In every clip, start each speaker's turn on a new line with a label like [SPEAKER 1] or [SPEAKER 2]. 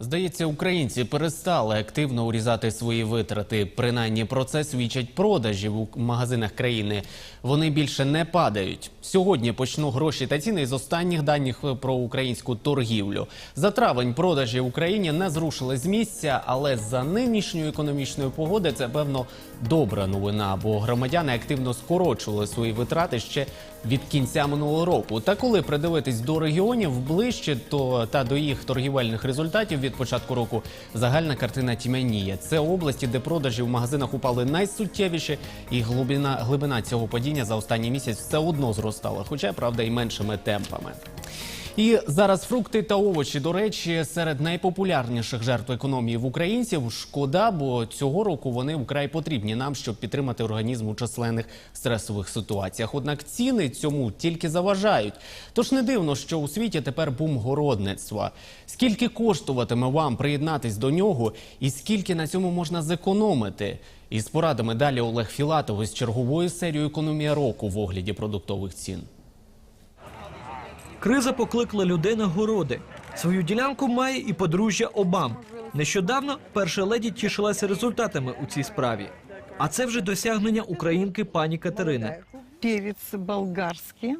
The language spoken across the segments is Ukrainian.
[SPEAKER 1] Здається, українці перестали активно урізати свої витрати. Принаймні про це свідчать продажі в магазинах країни. Вони більше не падають. Сьогодні почну гроші та ціни з останніх даних про українську торгівлю. За травень продажі в Україні не зрушили з місця, але за нинішньої економічної погоди це певно добра новина, бо громадяни активно скорочували свої витрати ще від кінця минулого року. Та коли придивитись до регіонів ближче, то та до їх торгівельних результатів від початку року загальна картина тьмяніє. Це області, де продажі в магазинах упали найсуттєвіше, і глибина, глибина цього падіння за останній місяць все одно зростала, хоча правда і меншими темпами. І зараз фрукти та овочі, до речі, серед найпопулярніших жертв економії в українців. Шкода, бо цього року вони вкрай потрібні нам, щоб підтримати організм у численних стресових ситуаціях. Однак ціни цьому тільки заважають. Тож не дивно, що у світі тепер бум городництва. Скільки коштуватиме вам приєднатись до нього, і скільки на цьому можна зекономити? Із порадами далі Олег Філатов із черговою серією економія року в огляді продуктових цін.
[SPEAKER 2] Криза покликала людей на городи. Свою ділянку має і подружжя Обам. Нещодавно перша леді тішилася результатами у цій справі. А це вже досягнення українки пані Катерини.
[SPEAKER 3] Перец болгарский.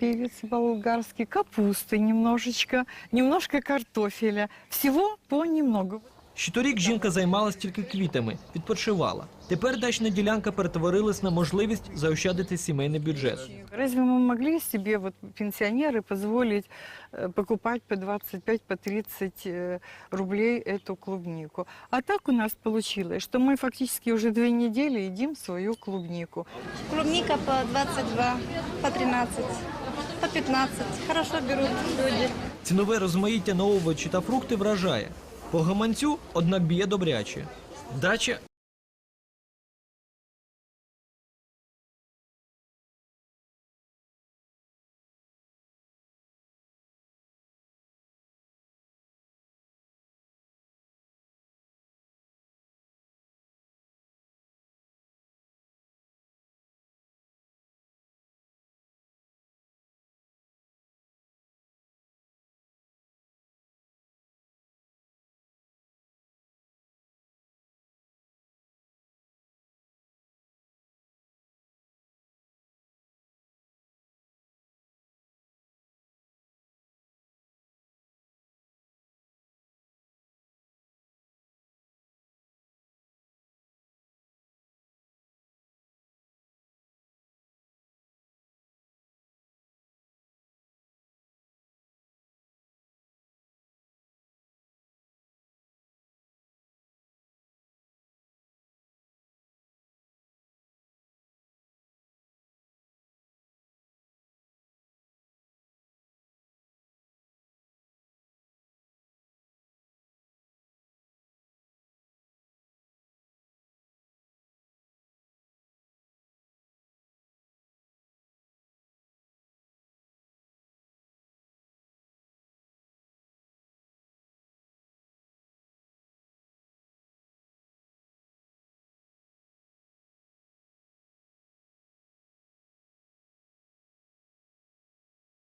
[SPEAKER 3] Перец болгарский, капусты немножечко, немножко картофеля. Всего понемногу.
[SPEAKER 2] Ще торік жінка займалась тільки квітами, відпочивала. Тепер дачна ділянка перетворилась на можливість заощадити сімейний бюджет.
[SPEAKER 3] Разве мы могли себе, вот пенсионеры, позволить э, покупать по 25, по 30 э, рублей эту клубнику? А так у нас получилось, что мы фактически уже две недели едим свою клубнику.
[SPEAKER 4] Клубника по 22, по 13, по 15. Хорошо берут люди.
[SPEAKER 2] Цінове розмаїття на овочі та фрукти вражає. По гаманцю, однак, б'є добряче. Дача